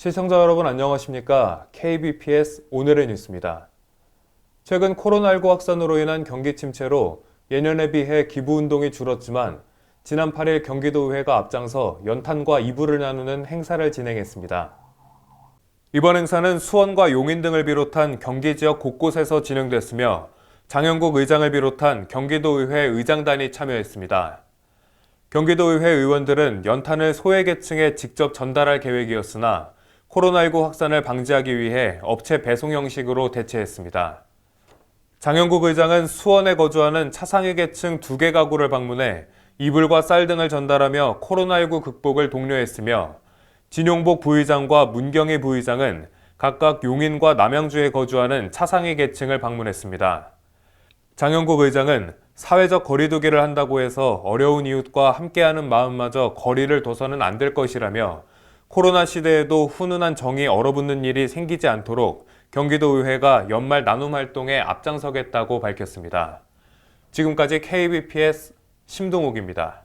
시청자 여러분 안녕하십니까? KBPS 오늘의 뉴스입니다. 최근 코로나19 확산으로 인한 경기 침체로 예년에 비해 기부 운동이 줄었지만 지난 8일 경기도의회가 앞장서 연탄과 이불을 나누는 행사를 진행했습니다. 이번 행사는 수원과 용인 등을 비롯한 경기 지역 곳곳에서 진행됐으며 장영국 의장을 비롯한 경기도의회 의장단이 참여했습니다. 경기도의회 의원들은 연탄을 소외계층에 직접 전달할 계획이었으나 코로나19 확산을 방지하기 위해 업체 배송 형식으로 대체했습니다. 장영국 의장은 수원에 거주하는 차상위 계층 두 개 가구를 방문해 이불과 쌀 등을 전달하며 코로나19 극복을 독려했으며 진용복 부의장과 문경희 부의장은 각각 용인과 남양주에 거주하는 차상위 계층을 방문했습니다. 장영국 의장은 사회적 거리두기를 한다고 해서 어려운 이웃과 함께하는 마음마저 거리를 둬서는 안 될 것이라며 코로나 시대에도 훈훈한 정이 얼어붙는 일이 생기지 않도록 경기도의회가 연말 나눔 활동에 앞장서겠다고 밝혔습니다. 지금까지 KBPS 심동욱입니다.